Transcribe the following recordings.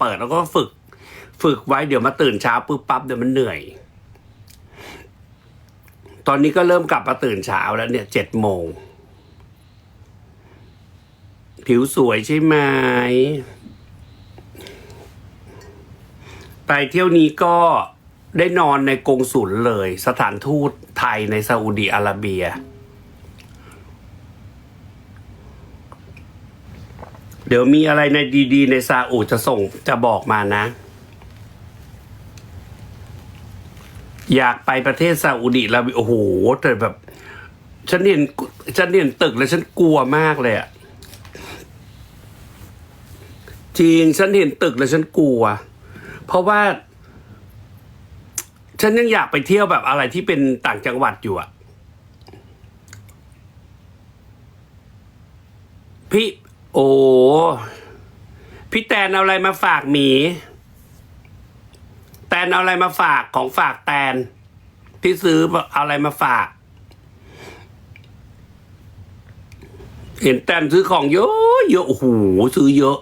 เปิดแล้วก็ฝึก ฝึกไว้เดี๋ยวมาตื่นเช้าปุ๊บปั๊บเดี๋ยวมันเหนื่อย ตอนนี้ก็เริ่มกลับมาตื่นเช้าแล้วเนี่ยเจ็ดโมง ผิวสวยใช่ไหมไปเที่ยวนี้ก็ได้นอนในกรงสุลเลย สถานทูตไทยในซาอุดีอาระเบีย เดี๋ยวมีอะไรในดีๆ ในซาอุจะส่งจะบอกมานะ อยากไปประเทศซาอุดีอาระเบียโอ้โหแต่แบบ ฉันเห็นฉันเห็นตึกแล้วฉันกลัวมากเลยอะจริงฉันเห็นตึกแล้วฉันกลัว เพราะว่า ฉันยังอยากไปเที่ยวแบบอะไรที่เป็นต่างจังหวัดอยู่อะพี่ โอ้พี่แตนเอาอะไรมาฝากหมี แตนเอาอะไรมาฝากของฝากแตน พี่ซื้อเอาอะไรมาฝาก เห็นแตนซื้อของเยอะเยอะโอ้โหซื้อเยอะ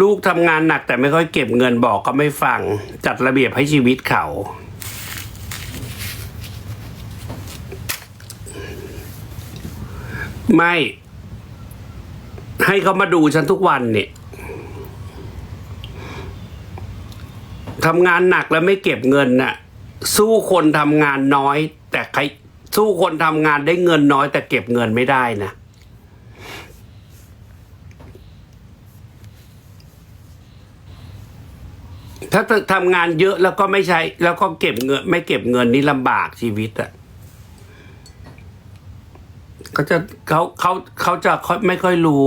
ลูกทำงานหนักแต่ไม่ค่อยเก็บเงินบอกก็ไม่ฟัง จัดระเบียบให้ชีวิตเขา ไม่ ให้เขามาดูฉันทุกวันเนี่ยทำงานหนักแล้วไม่เก็บเงินน่ะ สู้คนทำงานน้อย แต่ใครสู้คนทำงานได้เงินน้อย แต่เก็บเงินไม่ได้นะ ถ้าทำงานเยอะแล้วก็ไม่ใช้ แล้วก็เก็บเงิน ไม่เก็บเงินนี่ลำบากชีวิตอะเขาจะเขาเขาเขาจะไม่ค่อยรู้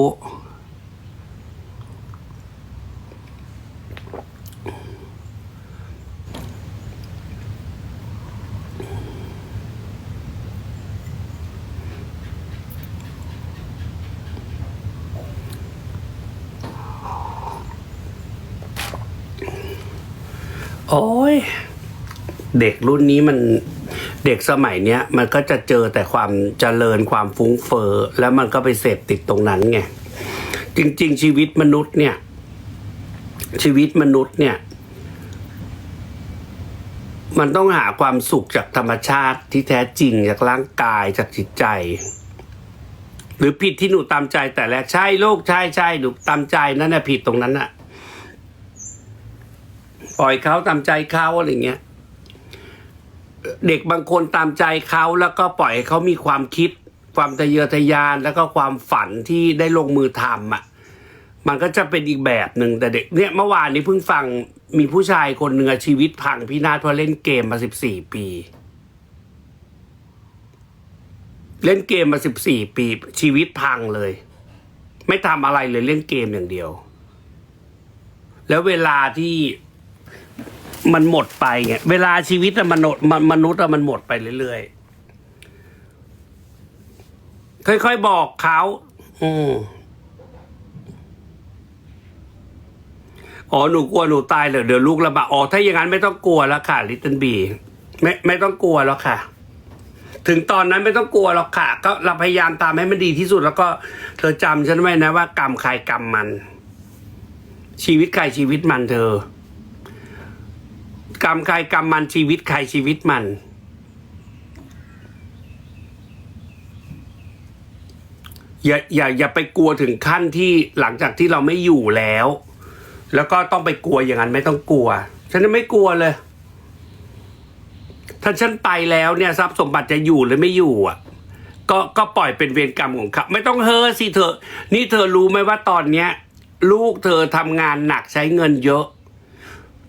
โอ้ยเด็กรุ่นนี้มันเด็กสมัยเนี้ยมันก็จะเจอแต่ความเจริญความฟุ้งเฟอ้อแล้วมันก็ไปเสพติดตรงนั้นไงจริง ๆ ชีวิตมนุษย์เนี่ย ชีวิตมนุษย์เนี่ย มันต้องหาความสุขจากธรรมชาติที่แท้จริงจากร่างกายจากจิตใจ หรือผิดที่หนูตามใจแต่แรกใช่ลูกใช่ใช่หนูตามใจนั่นน่ะผิดตรงนั้นน่ะ ปล่อยเขาตามใจเขาอะไรเงี้ยเด็กบางคนตามใจเขาแล้วก็ปล่อยให้เขามีความคิด ความทะเยอทะยานแล้วก็ความฝันที่ได้ลงมือทำอะ มันก็จะเป็นอีกแบบหนึ่งแต่เด็กเนี่ยเมื่อวานนี้เพิ่งฟังมีผู้ชายคนหนึ่งอะชีวิตพังพินาศเพราะเล่นเกมมาสิบสี่ปี เล่นเกมมาสิบสี่ปี ชีวิตพังเลย ไม่ทำอะไรเลยเล่นเกมอย่างเดียว แล้วเวลาที่ มันหมดไปไงเวลาชีวิตอะมันหมดมันมนุษย์อะมันหมดไปเรื่อยๆค่อยๆบอกเขาอืมอ๋อหนูกลัวหนูตายเหรอเดี๋ยวลูกระบาดอ๋อถ้าอย่างนั้นไม่ต้องกลัวแล้วค่ะลิตเติ้ลบีไม่ไม่ต้องกลัวแล้วค่ะ ถึงตอนนั้นไม่ต้องกลัวหรอกค่ะ ก็เราพยายามตามให้มันดีที่สุด แล้วก็เธอจำฉันไว้นะว่ากรรมใครกรรมมัน ชีวิตใครชีวิตมันเธอ กรรมใครกรรมมันชีวิตใครชีวิตมัน อย่าอย่าอย่าไปกลัวถึงขั้นที่หลังจากที่เราไม่อยู่แล้ว แล้วก็ต้องไปกลัวอย่างนั้นไม่ต้องกลัว ฉันไม่กลัวเลย ถ้าฉันไปแล้วเนี่ยทรัพย์สมบัติจะอยู่หรือไม่อยู่อะก็ก็ปล่อยเป็นเวรกรรมของเขาไม่ต้องเฮ้อสิเธอ นี่เธอรู้ไหมว่าตอนเนี้ย ลูกเธอทำงานหนักใช้เงินเยอะ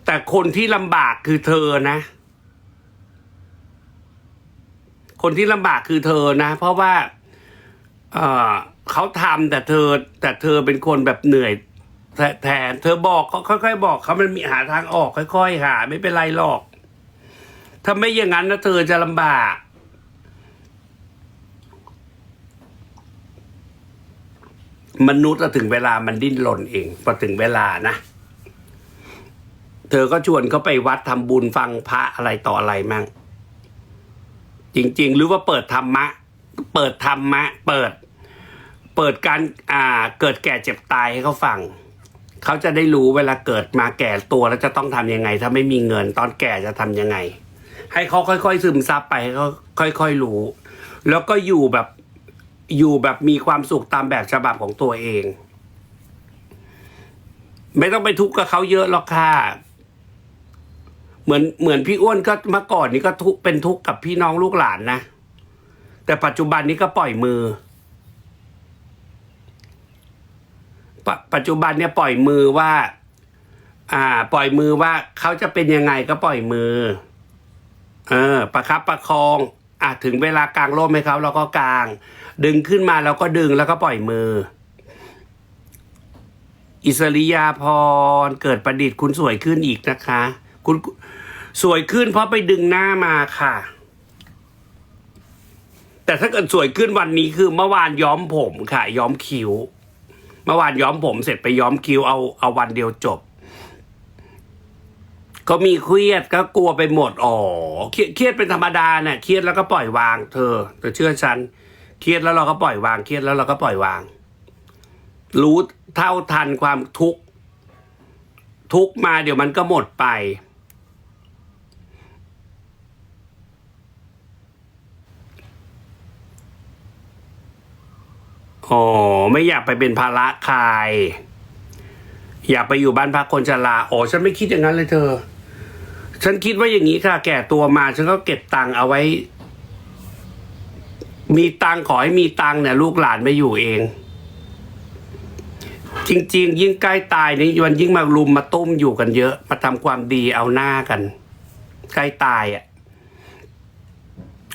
แต่คนที่ลำบากคือเธอนะ คนที่ลำบากคือเธอนะ เพราะว่าเออเขาทำแต่เธอ แต่เธอเป็นคนแบบเหนื่อยแทนเธอบอกเขาค่อยๆ บอกเขามันมีหาทางออก ค่อยๆหาไม่เป็นไรหรอก ถ้าไม่อย่างนั้นนะเธอจะลำบากมนุษย์อะถึงเวลามันดิ้นรนเองพอถึงเวลานะ เธอก็ชวนเขาไปวัดทำบุญฟังพระอะไรต่ออะไรมั่งจริง ๆ หรือว่าเปิดธรรมะ เปิดธรรมะ เปิด เปิดการอ่าเกิดแก่เจ็บตายให้เขาฟังเขาจะได้รู้เวลาเกิดมาแก่ตัวแล้วจะต้องทำยังไง ถ้าไม่มีเงินตอนแก่จะทำยังไง ให้เขาค่อยๆซึมซับไปเขาค่อยๆรู้ แล้วก็อยู่แบบอยู่แบบมีความสุขตามแบบฉบับของตัวเอง ไม่ต้องไปทุกข์กับเขาเยอะหรอกค่ะ เหมือนเหมือนพี่อ้วนก็เมื่อก่อนนี้ก็ทุกเป็นทุกข์กับพี่น้องลูกหลานนะ แต่ปัจจุบันนี้ก็ปล่อยมือปปัจจุบันเนี่ยปล่อยมือว่า อ่า ปล่อยมือว่าเขาจะเป็นยังไงก็ปล่อยมือ เออ ประคับประคองอะถึงเวลากลางร่มให้เขาเราก็กลาง ดึงขึ้นมาเราก็ดึงแล้วก็ปล่อยมือ อิสริยาพรเกิดประดิษฐ์คุณสวยขึ้นอีกนะคะ คุณ สวยขึ้นเพราะไปดึงหน้ามาค่ะ แต่ถ้าเกิดสวยขึ้นวันนี้คือเมื่อวานย้อมผมค่ะ ย้อมคิ้ว เมื่อวานย้อมผมเสร็จไปย้อมคิ้วเอาเอาวันเดียวจบ ก็มีเครียดก็กลัวไปหมดอ๋อเครียดเครียดเป็นธรรมดาเนี่ยเครียดแล้วก็ปล่อยวาง เธอเธอเชื่อฉันเครียดแล้วเราก็ปล่อยวางเครียดแล้วเราก็ปล่อยวาง รู้เท่าทันความทุกข์ทุกมาเดี๋ยวมันก็หมดไป อ๋อไม่อยากไปเป็นภาระใครอยากไปอยู่บ้านพักคนชราอ๋อฉันไม่คิดอย่างนั้นเลยเธอ ฉันคิดว่าอย่างนี้ค่ะ แก่ตัวมา ฉันก็เก็บตังค์เอาไว้ มีตังค์ขอให้มีตังค์เนี่ยลูกหลานไม่อยู่เอง จริง ๆ ยิ่งใกล้ตายนี่มันยิ่งมารุมมาตุ้มอยู่กันเยอะ มาทำความดีเอาหน้ากัน ใกล้ตายอะ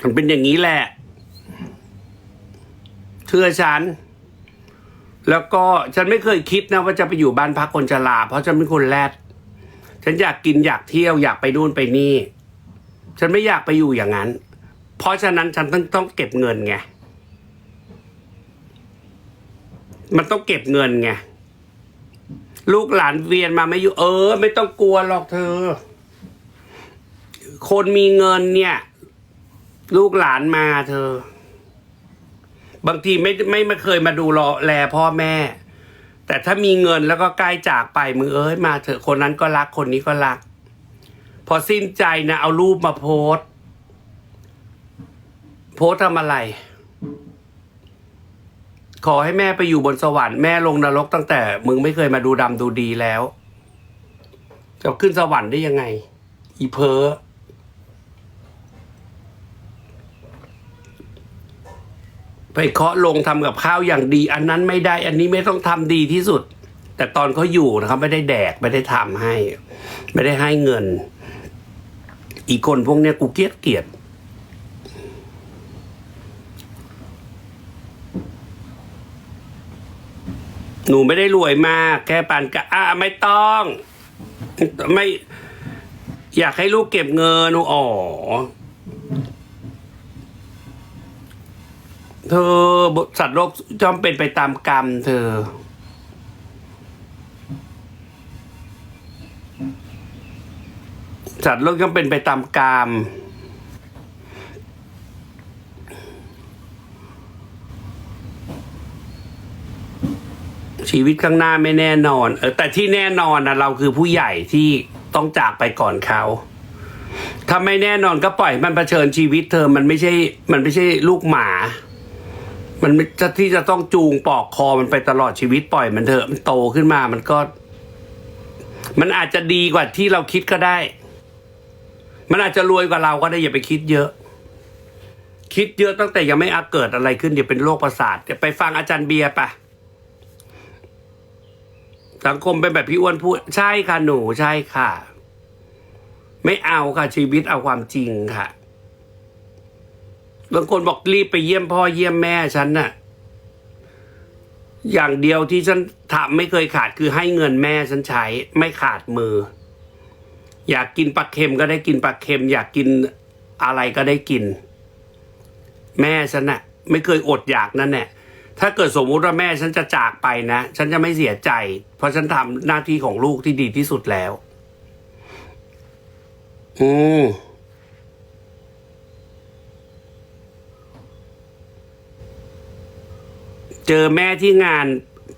มันเป็นอย่างนี้แหละ ชื่อฉัน แล้วก็ฉันไม่เคยคิดนะว่าจะไปอยู่บ้านพักคนชรา เพราะฉันเป็นคนแรดฉันอยากกินอยากเที่ยวอยากไปนู่นไปนี่ ฉันไม่อยากไปอยู่อย่างนั้น เพราะฉะนั้นฉันต้องต้องเก็บเงินไง มันต้องเก็บเงินไง ลูกหลานเวียนมาไม่อยู่ เออ ไม่ต้องกลัวหรอกเธอ คนมีเงินเนี่ย ลูกหลานมาเธอ บางทีไม่ไม่ไม่เคยมาดูรอแลพ่อแม่ แต่ถ้ามีเงินแล้วก็ใกล้จากไปมือเอ้ยมาเถอะคนนั้นก็รักคนนี้ก็รัก พอสิ้นใจนะเอารูปมาโพสโพสทำอะไร ขอให้แม่ไปอยู่บนสวรรค์แม่ลงนรกตั้งแต่ มึงไม่เคยมาดูดำดูดีแล้ว จะขึ้นสวรรค์ได้ยังไง อีเพอ ไป เคาะลงทำกับข้าวอย่างดี อันนั้นไม่ได้อันนี้ไม่ต้องทำดีที่สุด แต่ตอนเขาอยู่นะครับ ไม่ได้แดกไม่ได้ทำให้ ไม่ได้ให้เงิน อีกคนพวกเนี้ยกูเกลียดเกลียดหนูไม่ได้รวยมาก แค่ปานกะอะไม่ต้อง ไม่ อยากให้ลูกเก็บเงินหนูอ๋อ เธอสัตว์โลกจอมเป็นไปตามกรรม เธอ สัตว์โลกย่อมเป็นไปตามกรรมชีวิตข้างหน้าไม่แน่นอน เออ แต่ที่แน่นอนนะเราคือผู้ใหญ่ที่ต้องจากไปก่อนเขาถ้าไม่แน่นอนก็ปล่อยมันเผชิญชีวิตเธอมันไม่ใช่ มันไม่ใช่ลูกหมา มันไม่จะที่จะต้องจูงปอกคอมันไปตลอดชีวิตปล่อยมันเถอะมันโตขึ้นมามันก็ มันอาจจะดีกว่าที่เราคิดก็ได้ มันอาจจะรวยกว่าเราก็ได้อย่าไปคิดเยอะ คิดเยอะตั้งแต่ยังไม่อาเกิดอะไรขึ้นเดี๋ยวเป็นโรคประสาทเดี๋ยวไปฟังอาจารย์เบียร์ปะสังคมเป็นแบบพี่อ้วนพูดใช่ค่ะหนูใช่ค่ะ ไม่เอาค่ะชีวิตเอาความจริงค่ะ บางคนบอกรีบไปเยี่ยมพ่อเยี่ยมแม่ฉันน่ะ อย่างเดียวที่ฉันทำไม่เคยขาดคือให้เงินแม่ฉันใช้ ไม่ขาดมือ อยากกินปลาเค็มก็ได้กินปลาเค็ม อยากกินอะไรก็ได้กิน แม่ฉันน่ะ ไม่เคยอดอยากนั่นแหละถ้าเกิดสมมุติว่าแม่ฉันจะจากไปนะ ฉันจะไม่เสียใจ เพราะฉันทำหน้าที่ของลูกที่ดีที่สุดแล้ว อืม เจอแม่ที่งาน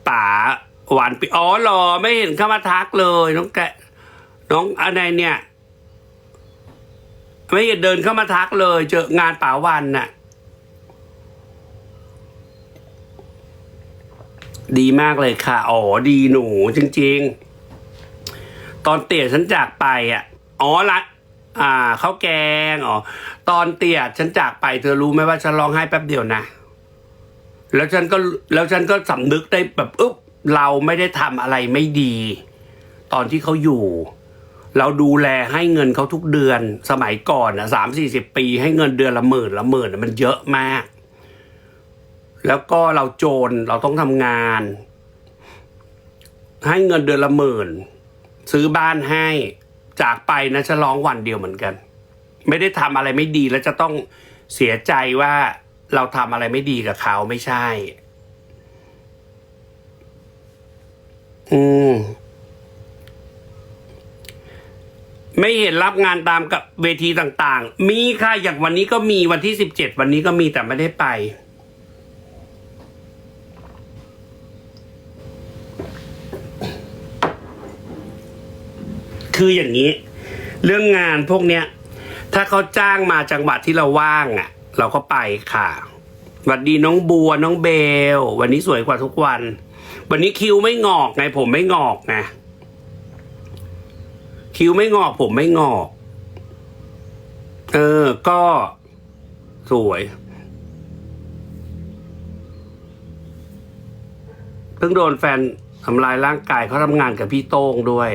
ป่าหวานปีอ๋อหรอ ไม่เห็นเข้ามาทักเลย น้องแกน้องอะไรเนี่ย ไม่เห็นเดินเข้ามาทักเลย เจองานป่าวันน่ะ ดีมากเลยค่ะ อ๋อดีหนู จริง ๆ ตอนเตี่ยฉันจากไปอะ อ๋อละอ่าข้าวแกงอ๋อตอนเตี่ยฉันจากไปเธอรู้ไหมว่าฉันร้องไห้แป๊บเดียวนะ แล้วฉันก็แล้วฉันก็สำนึกได้แบบอึ๊บเราไม่ได้ทำอะไรไม่ดี ตอนที่เขาอยู่ เราดูแลให้เงินเขาทุกเดือนสมัยก่อนอะสามสี่สิบปี ให้เงินเดือนละหมื่นละหมื่นมันเยอะมาก แล้วก็เราโจรเราต้องทำงาน ให้เงินเดือนละหมื่น ซื้อบ้านให้จากไปนะจะร้องวันเดียวเหมือนกัน ไม่ได้ทำอะไรไม่ดีแล้วจะต้องเสียใจว่า เราทำอะไรไม่ดีกับเขาไม่ใช่ อืม ไม่เห็นรับงานตามกับเวทีต่าง ๆ มีค่ะ อย่างวันนี้ก็มีวันที่สิบเจ็ดวันนี้ก็มีแต่ไม่ได้ไปคืออย่างนี้ เรื่องงานพวกเนี้ย ถ้าเขาจ้างมาจังหวัดที่เราว่างอะ เราก็ไปค่ะสวัสดีน้องบัวน้องเบล วันนี้สวยกว่าทุกวัน วันนี้คิวไม่งอกไง ผมไม่งอกไงคิวไม่งอก ผมไม่งอก เออ ก็สวยเพิ่งโดนแฟนทำลายร่างกายเขาทำงานกับพี่โต้งด้วย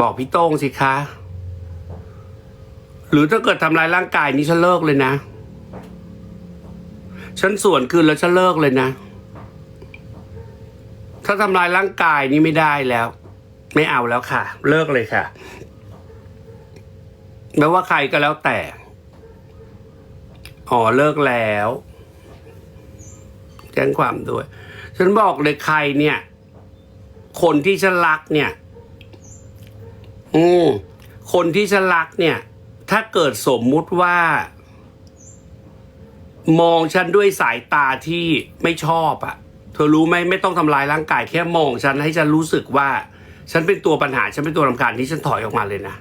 บอกพี่โต้งสิคะ หรือถ้าเกิดทำลายร่างกายนี้ฉันเลิกเลยนะ ฉันส่วนคืนแล้วฉันเลิกเลยนะ ถ้าทำลายร่างกายนี้ไม่ได้แล้ว ไม่เอาแล้วค่ะ เลิกเลยค่ะไม่ว่าใครก็แล้วแต่อ๋อเลิกแล้วแจ้งความด้วย ฉันบอกเลยใครเนี่ย คนที่ฉันรักเนี่ย อืมคนที่ฉันรักเนี่ย ถ้าเกิดสมมุติว่า มองฉันด้วยสายตาที่ไม่ชอบอะเธอรู้ไหมไม่ต้องทำลายร่างกายแค่มองฉันให้ฉันรู้สึกว่า ฉันเป็นตัวปัญหา ฉันเป็นตัวรำคาญที่ฉันถอยออกมาเลยนะ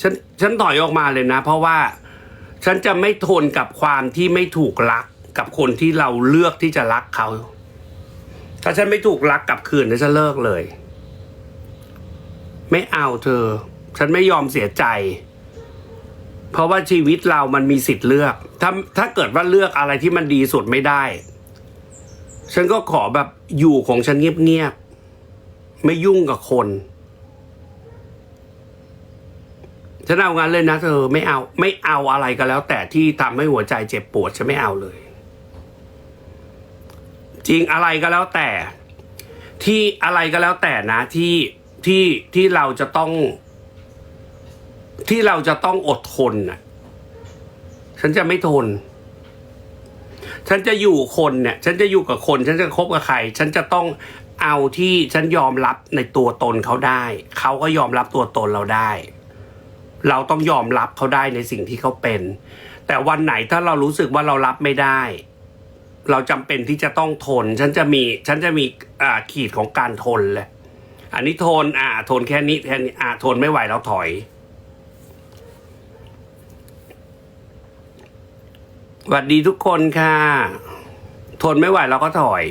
ฉันฉันถอยออกมาเลยนะ เพราะว่าฉันจะไม่ทนกับความที่ไม่ถูกรักกับคนที่เราเลือกที่จะรักเขา ถ้าฉันไม่ถูกรักกลับคืนฉันเลิกเลย ไม่เอาเธอ ฉันไม่ยอมเสียใจ เพราะว่าชีวิตเรามันมีสิทธิ์เลือก ถ้าถ้าเกิดว่าเลือกอะไรที่มันดีสุดไม่ได้ ฉันก็ขอแบบอยู่ของฉันเงียบๆไม่ยุ่งกับคนฉันเอางั้นเลยนะเธอไม่เอาไม่เอาอะไรก็แล้ว แต่ที่ทำให้หัวใจเจ็บปวดฉันไม่เอาเลย จริงอะไรก็แล้วแต่ ที่อะไรก็แล้วแต่นะที่ ที่ที่เราจะต้อง ที่เราจะต้องอดทนน่ะ ฉันจะไม่ทน ฉันจะอยู่คนเนี่ย ฉันจะอยู่กับคน ฉันจะคบกับใคร ฉันจะต้องเอาที่ฉันยอมรับในตัวตนเขาได้ เขาก็ยอมรับตัวตนเราได้ เราต้องยอมรับเขาได้ในสิ่งที่เขาเป็น แต่วันไหนถ้าเรารู้สึกว่าเรารับไม่ได้ เราจำเป็นที่จะต้องทน ฉันจะมี ฉันจะมีอาขีดของการทนเลย อันนี้ทนอ่าทนแค่นี้แค่นี้อ่าทนไม่ไหวเราถอยสวัสดีทุกคนค่ะ ทนไม่ไหวเราก็ถอย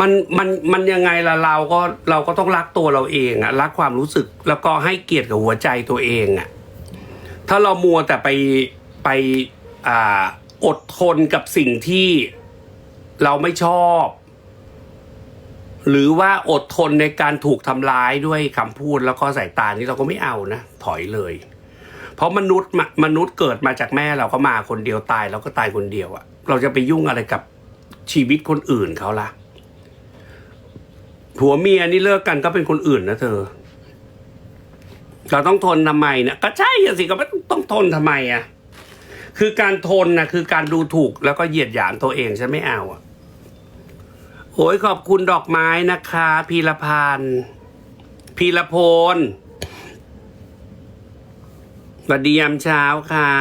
มันมันมันยังไงละเราก็เราก็ต้องรักตัวเราเองอะรักความรู้สึกแล้วก็ให้เกียรติกับหัวใจตัวเองอะถ้าเรามัวแต่ไปไปอ่าอดทนกับสิ่งที่เราไม่ชอบ หรือว่าอดทนในการถูกทำร้ายด้วยคำพูดแล้วก็สายตานี้เราก็ไม่เอานะ ถอยเลย เพราะมนุษย์มนุษย์เกิดมาจากแม่เราก็มาคนเดียวตายเราก็ตายคนเดียวอะเราจะไปยุ่งอะไรกับชีวิตคนอื่นเขาล่ะผัวเมียนี่เลิกกันก็เป็นคนอื่นนะเธอ เราต้องทนทำไมเนี่ยก็ใช่สิก็ไม่ต้องทนทำไมอะคือการทนนะคือการดูถูกแล้วก็เหยียดหยามตัวเองฉันไม่เอาอะ โอ้ยขอบคุณดอกไม้นะคะ พีรพันธ์พีรพลสวัสดียามเช้าค่ะ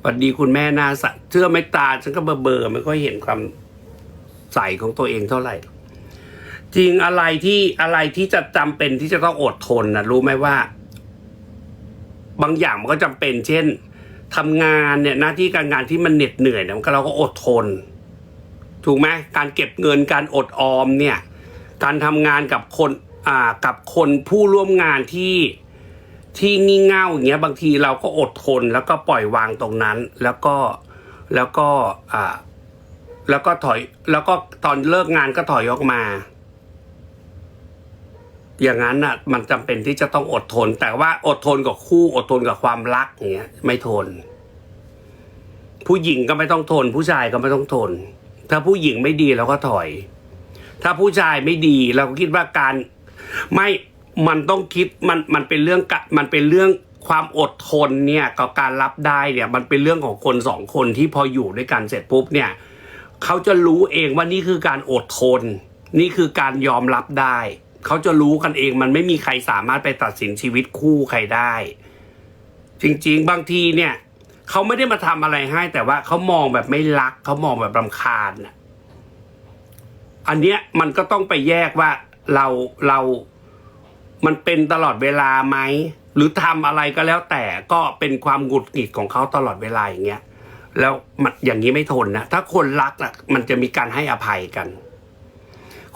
สวัสดีคุณแม่นาสะเชื่อไม่ตาฉันก็เบอเบอร์ไม่ค่อยเห็นความใสของตัวเองเท่าไหร่ จริงอะไรที่อะไรที่จะจำเป็นที่จะต้องอดทนนะรู้ไหมว่า บางอย่างมันก็จำเป็น เช่นทำงานเนี่ยหน้าที่การงานที่มันเหน็ดเหนื่อยเนี่ยมันก็เราก็อดทน ถูกไหมการเก็บเงินการอดออมเนี่ยการทำงานกับคนอ่ากับคนผู้ร่วมงานที่ที่งี่เง่าอย่างเงี้ยบางทีเราก็อดทนแล้วก็ปล่อยวางตรงนั้น แล้วก็แล้วก็อ่าแล้วก็ถอย แล้วก็ตอนเลิกงานก็ถอยออกมา อย่างนั้นน่ะ มันจำเป็นที่จะต้องอดทน แต่ว่าอดทนกับคู่อดทนกับความรักอย่างเงี้ย ไม่ทน ผู้หญิงก็ไม่ต้องทน ผู้ชายก็ไม่ต้องทน ถ้าผู้หญิงไม่ดีเราก็ถอย ถ้าผู้ชายไม่ดีเราก็คิดว่าการไม่มันต้องคิดมันมันเป็นเรื่องกะมันเป็นเรื่องความอดทนเนี่ยกับการรับได้เนี่ยมันเป็นเรื่องของคนสองคนที่พออยู่ด้วยกันเสร็จปุ๊บเนี่ยเขาจะรู้เองว่านี่คือการอดทน นี่คือการยอมรับได้ เขาจะรู้กันเองมันไม่มีใครสามารถไปตัดสินชีวิตคู่ใครได้ จริงๆ บางทีเนี่ย เขาไม่ได้มาทำอะไรให้ แต่ว่าเขามองแบบไม่รัก เขามองแบบรำคาญนะอันเนี้ยมันก็ต้องไปแยกว่าเราเรา มันเป็นตลอดเวลาไหมหรือทำอะไรก็แล้วแต่ก็เป็นความหงุดหงิดของเขาตลอดเวลาอย่างเงี้ย แล้วมันอย่างนี้ไม่ทนนะถ้าคนรักอะมันจะมีการให้อภัยกัน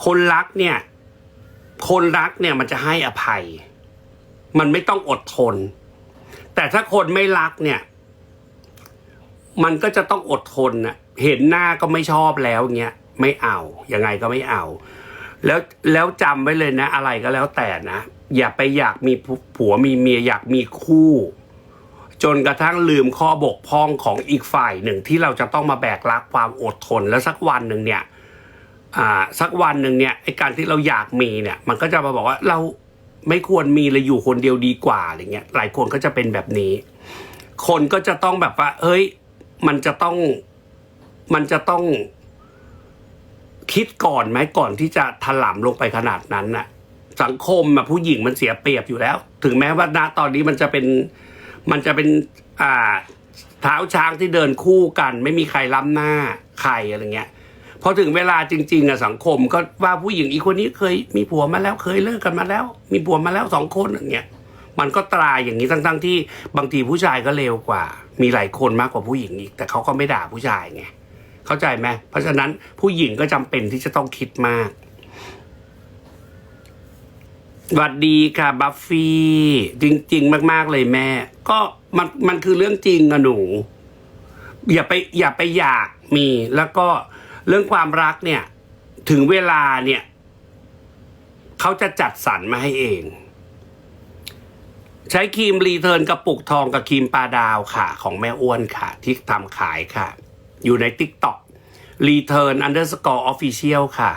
คนรักเนี่ย คนรักเนี่ยมันจะให้อภัย มันไม่ต้องอดทน แต่ถ้าคนไม่รักเนี่ย มันก็จะต้องอดทนนะเห็นหน้าก็ไม่ชอบแล้วเงี้ยไม่เอายังไงก็ไม่เอา แล้วแล้วจำไว้เลยนะ อะไรก็แล้วแต่นะ อย่าไปอยากมีผัวมีเมียอยากมีคู่ จนกระทั่งลืมข้อบกพร่องของอีกฝ่ายหนึ่งที่เราจะต้องมาแบกรับความอดทนแล้วสักวันหนึ่งเนี่ยอ่าสักวันหนึ่งเนี่ยไอการที่เราอยากมีเนี่ย มันก็จะมาบอกว่าเราไม่ควรมีเลยอยู่คนเดียวดีกว่าอะไรเงี้ยหลายคนก็จะเป็นแบบนี้ คนก็จะต้องแบบว่าเฮ้ย มันจะต้องมันจะต้องคิดก่อนไหมก่อนที่จะถล่มลงไปขนาดนั้นน่ะ สังคมอะผู้หญิงมันเสียเปรียบอยู่แล้ว ถึงแม้ว่าณตอนนี้มันจะเป็นมันจะเป็นอ่าเท้าช้างที่เดินคู่กัน ไม่มีใครล้ำหน้าใครอะไรเงี้ยพอถึงเวลาจริงๆอะสังคมก็ว่าผู้หญิงอีกคนนี้เคยมีผัวมาแล้วเคยเลิกกันมาแล้ว มีผัวมาแล้วสองคนอย่างเงี้ยมันก็ตรายอย่างนี้ทั้งๆที่บางทีผู้ชายก็เลวกว่า มีหลายคนมากกว่าผู้หญิงอีก แต่เขาก็ไม่ด่าผู้ชายไงเข้าใจไหมเพราะฉะนั้นผู้หญิงก็จำเป็นที่จะต้องคิดมากสวัสดีค่ะบัฟฟี่จริง ๆ มาก ๆ เลยแม่ ก็มันมันคือเรื่องจริงอะหนู อย่าไปอย่าไปอยากมี แล้วก็เรื่องความรักเนี่ย ถึงเวลาเนี่ย เขาจะจัดสรรมาให้เอง ใช้ครีมรีเทิร์นกระปุกทองกับครีมปลาดาวค่ะ ของแม่อ้วนค่ะ ที่ทำขายค่ะ อยู่ใน t ิ k t o k return underscore official ค่ะ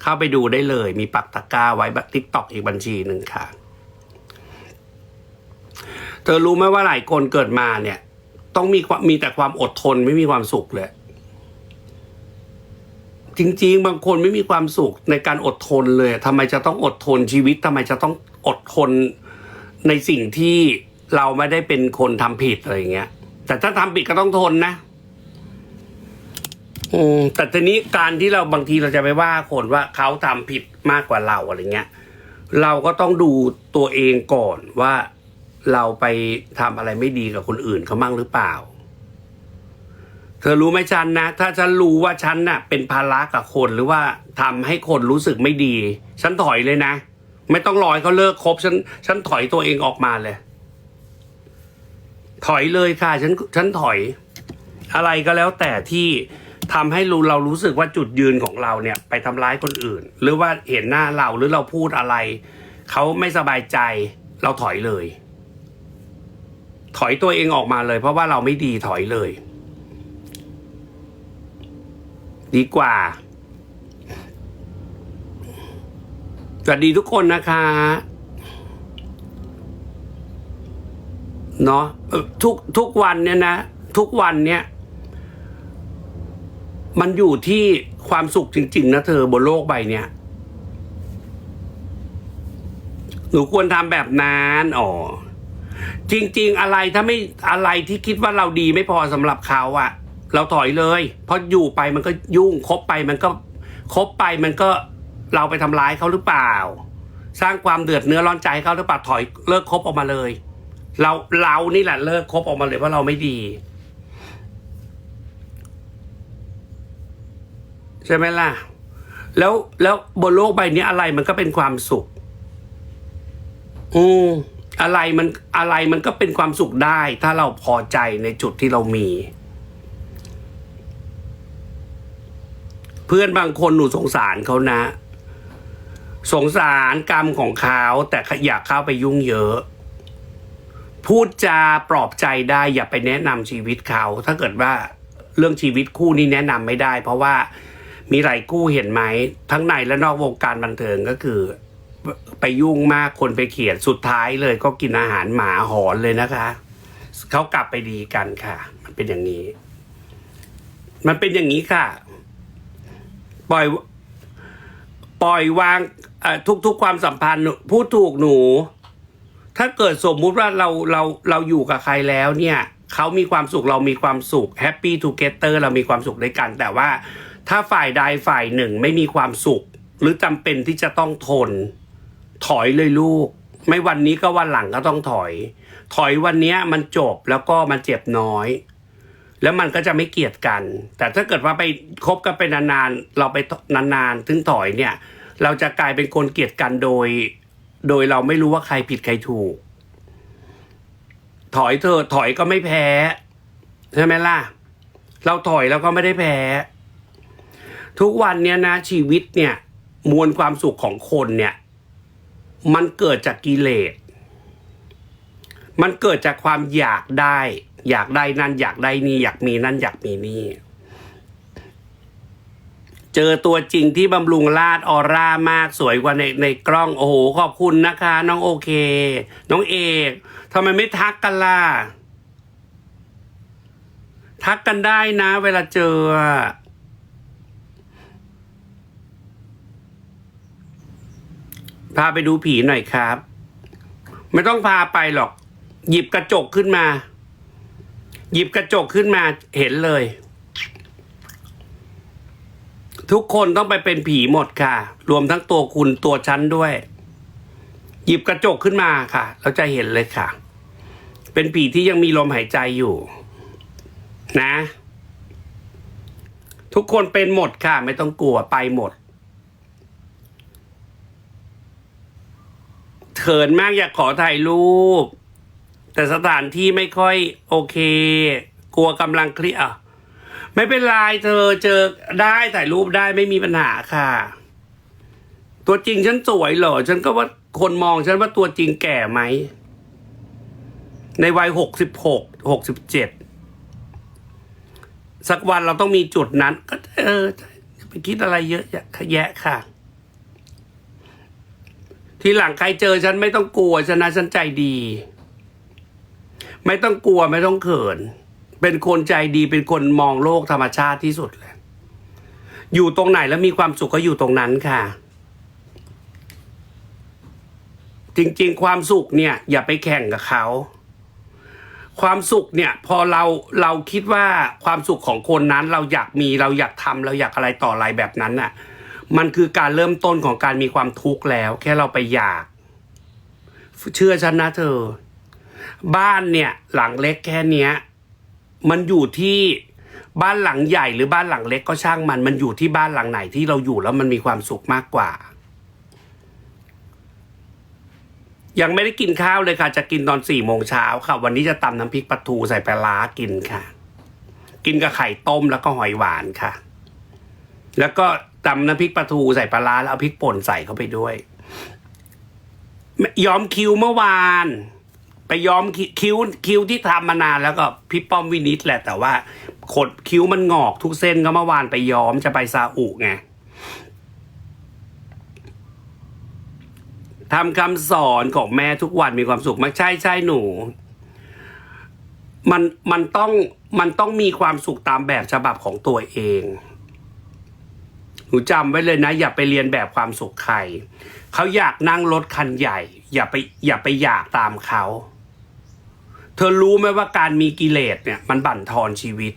เข้าไปดูได้เลย มีปักตะกร้าไว้ทิกตอกอีกบัญชีหนึ่งค่ะ เธอรู้ไหมว่าหลายคนเกิดมาเนี่ย ต้องมีมมีแต่ความอดทนไม่มีความสุขเลยจริง ๆ บางคนไม่มีความสุขในการอดทนเลยทำไมจะต้องอดทนชีวิตทำไมจะต้องอดทน ในสิ่งที่เราไม่ได้เป็นคนทำผิดอะไรอย่างเงี้ย แต่ถ้าทำผิดก็ต้องทนนะอืมแต่ทีนี้การที่เราบางทีเราจะไปว่าคนว่าเขาทำผิดมากกว่าเราอะไรเงี้ย เราก็ต้องดูตัวเองก่อนว่าเราไปทำอะไรไม่ดีกับคนอื่นเขามั่งหรือเปล่า เธอรู้ไหมฉันนะ ถ้าฉันรู้ว่าฉันน่ะ เป็นภาระกับคนหรือว่าทำให้คนรู้สึกไม่ดี ฉันถอยเลยนะ ไม่ต้องรอให้เขาเลิกคบฉันฉันถอยตัวเองออกมาเลย ถอยเลยค่ะ ฉันฉันถอย อะไรก็แล้วแต่ที่ทำให้รู้เรารู้สึกว่าจุดยืนของเราเนี่ย ไปทำร้ายคนอื่น หรือว่าเห็นหน้าเราหรือเราพูดอะไรเขาไม่สบายใจ เราถอยเลย ถอยตัวเองออกมาเลย เพราะว่าเราไม่ดีถอยเลย ดีกว่า สวัสดีทุกคนนะคะเนาะทุกทุกวันเนี่ยนะ ทุกวันเนี่ย มันอยู่ที่ความสุขจริง ๆ นะเธอบนโลกใบเนี้ยหนูควรทำแบบนั้นอ๋อจริง ๆ อะไรถ้าไม่อะไรที่คิดว่าเราดีไม่พอสำหรับเขาอะเราถอยเลย เพราะอยู่ไปมันก็ยุ่งคบไปมันก็คบไปมันก็ เราไปทำร้ายเขาหรือเปล่า สร้างความเดือดเนื้อร้อนใจให้เขาหรือเปล่าถอยเลิกคบออกมาเลย เราเรานี่แหละเลิกคบออกมาเลยเพราะเราไม่ดี ใช่ไหมล่ะ แล้วแล้วบนโลกใบนี้อะไรมันก็เป็นความสุขอืมอะไรมันอะไรมันก็เป็นความสุขได้ ถ้าเราพอใจในจุดที่เรามี เพื่อนบางคนหนูสงสารเขานะ สงสารกรรมของเขาแต่อยากเข้าไปยุ่งเยอะ พูดจาปลอบใจได้อย่าไปแนะนำชีวิตเขา ถ้าเกิดว่าเรื่องชีวิตคู่นี้แนะนำไม่ได้ เพราะว่ามีหลายคู่เห็นไหมทั้งในและนอกวงการบันเทิงก็คือ ไปยุ่งมากคนไปเขียนสุดท้ายเลยก็กินอาหารหมาหอนเลยนะคะเขากลับไปดีกันค่ะ มันเป็นอย่างนี้ มันเป็นอย่างนี้ค่ะ ปล่อย ปล่อยวาง ทุกๆความสัมพันธ์พูดถูกหนู ถ้าเกิดสมมุติว่าเราเราเราอยู่กับใครแล้วเนี่ยเขามีความสุขเรามีความสุขแฮปปี้ทูเกเตอร์เรามีความสุขด้วยกัน แต่ว่าถ้าฝ่ายใดฝ่ายหนึ่งไม่มีความสุข หรือจำเป็นที่จะต้องทน ถอยเลยลูก ไม่วันนี้ก็วันหลังก็ต้องถอย ถอยวันนี้มันจบแล้วก็มันเจ็บน้อย แล้วมันก็จะไม่เกลียดกัน แต่ถ้าเกิดว่าไปคบกันไปนานๆเราไปนานๆถึงถอยเนี่ย เราจะกลายเป็นคนเกลียดกันโดย โดยเราไม่รู้ว่าใครผิดใครถูก ถอยเธอถอยก็ไม่แพ้ ใช่ไหมล่ะ เราถอยแล้วก็ไม่ได้แพ้ ทุกวันเนี้ยนะ ชีวิตเนี่ย มวลความสุขของคนเนี่ย มันเกิดจากกิเลสมันเกิดจากความอยากได้ อยากได้นั่นอยากได้นี่อยากมีนั่นอยากมีนี่ เจอตัวจริงที่บำรุงราดออร่ามากสวยกว่าในในกล้องโอ้โหขอบคุณนะคะ น้องโอเค น้องเอกทำไมไม่ทักกันล่ะ ทักกันได้นะ เวลาเจอพาไปดูผีหน่อยครับ ไม่ต้องพาไปหรอก หยิบกระจกขึ้นมา หยิบกระจกขึ้นมาเห็นเลย ทุกคนต้องไปเป็นผีหมดค่ะ รวมทั้งตัวคุณตัวฉันด้วย หยิบกระจกขึ้นมาค่ะเราจะเห็นเลยค่ะ เป็นผีที่ยังมีลมหายใจอยู่ นะ ทุกคนเป็นหมดค่ะ ไม่ต้องกลัวไปหมดเขินมากอยากขอถ่ายรูป แต่สถานที่ไม่ค่อยโอเค กลัวกำลังเครียด ไม่เป็นไรเธอเจอได้ถ่ายรูปได้ไม่มีปัญหาค่ะ ตัวจริงฉันสวยเหรอ ฉันก็ว่าคนมองฉันว่าตัวจริงแก่ไหม ในวัยหกสิบหกหกสิบเจ็ดสักวันเราต้องมีจุดนั้น ก็เออไปคิดอะไรเยอะแยะค่ะ ทีหลังใครเจอฉันไม่ต้องกลัวฉันนะฉันใจดี ไม่ต้องกลัวไม่ต้องเขิน เป็นคนใจดีเป็นคนมองโลกธรรมชาติที่สุดเลย อยู่ตรงไหนแล้วมีความสุขก็อยู่ตรงนั้นค่ะ จริงๆ ความสุขเนี่ย อย่าไปแข่งกับเขา ความสุขเนี่ย พอเราเราคิดว่าความสุขของคนนั้นเราอยากมีเราอยากทำเราอยากอะไรต่ออะไรแบบนั้นน่ะ มันคือการเริ่มต้นของการมีความทุกข์แล้ว แค่เราไปอยาก เชื่อฉันนะเธอ บ้านเนี่ย หลังเล็กแค่เนี้ย มันอยู่ที่บ้านหลังใหญ่หรือบ้านหลังเล็กก็ช่างมัน มันอยู่ที่บ้านหลังไหนที่เราอยู่แล้วมันมีความสุขมากกว่า ยังไม่ได้กินข้าวเลยค่ะ จะกินตอนสี่โมงเช้าค่ะ วันนี้จะตำน้ำพริกปลาทูใส่ปลาร้ากินค่ะ กินกับไข่ต้มแล้วก็หอยหวานค่ะ แล้วก็ตำน้ำพริกปลาทูใส่ปลาร้าแล้วเอาพริกป่นใส่เข้าไปด้วยย้อมคิวเมื่อวาน ไปย้อมคิ้วคิ้วที่ทำมานานแล้วก็พี่ป้อมวินิตแหละ แต่ว่าขดคิ้วมันงอกทุกเส้นก็เมื่อวานไปย้อมจะไปซาอุไงทำคำสอนของแม่ทุกวันมีความสุขมากใช่ใช่หนู มันมันต้องมันต้องมีความสุขตามแบบฉบับของตัวเอง หนูจำไว้เลยนะ อย่าไปเรียนแบบความสุขใคร เขาอยากนั่งรถคันใหญ่ อย่าไปอย่าไปอยากตามเขา เธอรู้ไหมว่าการมีกิเลสเนี่ย มันบั่นทอนชีวิต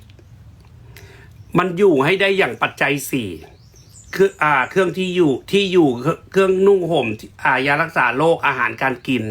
มันอยู่ให้ได้อย่างปัจจัยสี่คืออ่า เครื่องที่อยู่ที่อยู่เครื่องนุ่งห่มอ่ายารักษาโรคอาหารการกิน